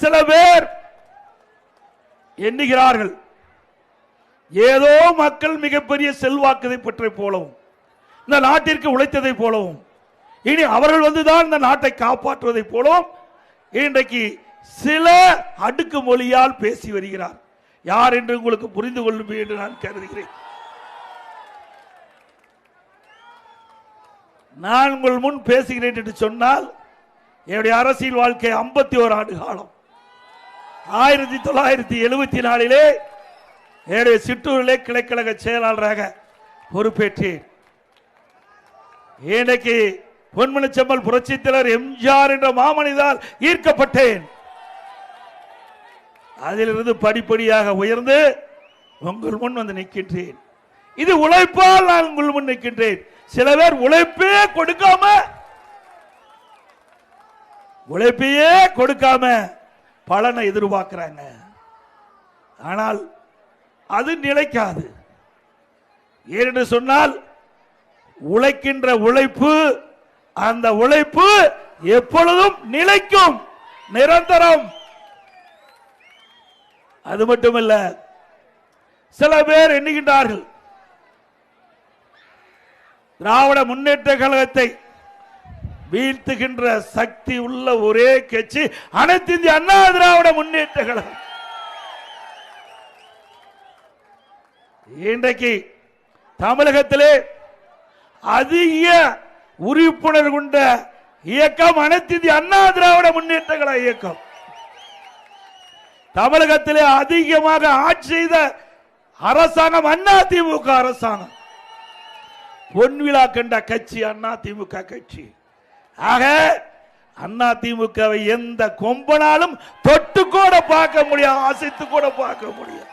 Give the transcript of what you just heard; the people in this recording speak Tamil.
சில பேர் எண்ணுகிறார்கள் ஏதோ மக்கள் மிகப்பெரிய செல்வாக்கதை பற்றி போலவும் இந்த நாட்டிற்கு உழைத்ததை போலவும் இனி அவர்கள் வந்துதான் இந்த நாட்டை காப்பாற்றுவதை போலவும் இன்றைக்கு சில அடுக்கு மொழியால் பேசி வருகிறார். யார் என்று உங்களுக்கு புரிந்து கொள்ளும் என்று நான் கருதுகிறேன். நான் உங்கள் முன் பேசுகிறேன் என்று சொன்னால் என்னுடைய அரசியல் வாழ்க்கை ஐம்பத்தி ஓரு ஆண்டு காலம். ஆயிரத்தி தொள்ளாயிரத்தி எழுபத்தி நாலிலே என்னுடைய சிற்றூரிலே கிளைக்கழக செயலாளராக பொறுப்பேற்றேன். இன்றைக்கு பொன்மணிச்செம்மல் புரட்சித்தலைவர் எம்ஜிஆர் என்ற மாமனிதால் ஈர்க்கப்பட்டேன். அதிலிருந்து படிப்படியாக உயர்ந்து உங்கள் முன் வந்து நிற்கின்றேன். இது உழைப்பால் நான் உங்கள் முன் நிற்கின்றேன். சில பேர் உழைப்பே கொடுக்காம உழைப்பையே கொடுக்காம பலனை எதிர்பார்க்கிறாங்க. ஆனால் அது நிலைக்காது. ஏன்னு சொன்னால் உழைக்கின்ற உழைப்பு அந்த உழைப்பு எப்பொழுதும் நிலைக்கும் நிரந்தரம். அது மட்டுமல்ல சில பேர் எண்ணுகின்றார்கள் திராவிட முன்னேற்ற கழகத்தை வீழ்த்துகின்ற சக்தி உள்ள ஒரே கட்சி அனைத்து இந்திய அண்ணா திராவிட முன்னேற்ற கழகம் இன்றைக்கு தமிழகத்திலே அதிக உறுப்பினர் கொண்ட இயக்கம் அனைத்து இந்திய அண்ணா திராவிட முன்னேற்ற கழக இயக்கம். தமிழகத்திலே அதிகமாக ஆட்சி செய்த அரசாங்கம் அண்ணா திமுக அரசாங்கம். பொன்விழா கண்ட கட்சி அண்ணா திமுக கட்சி. ஆக அண்ணா திமுகவை எந்த கொம்பனாலும் தொட்டு கூட பார்க்க முடியாது அசைத்து கூட பார்க்க முடியாது.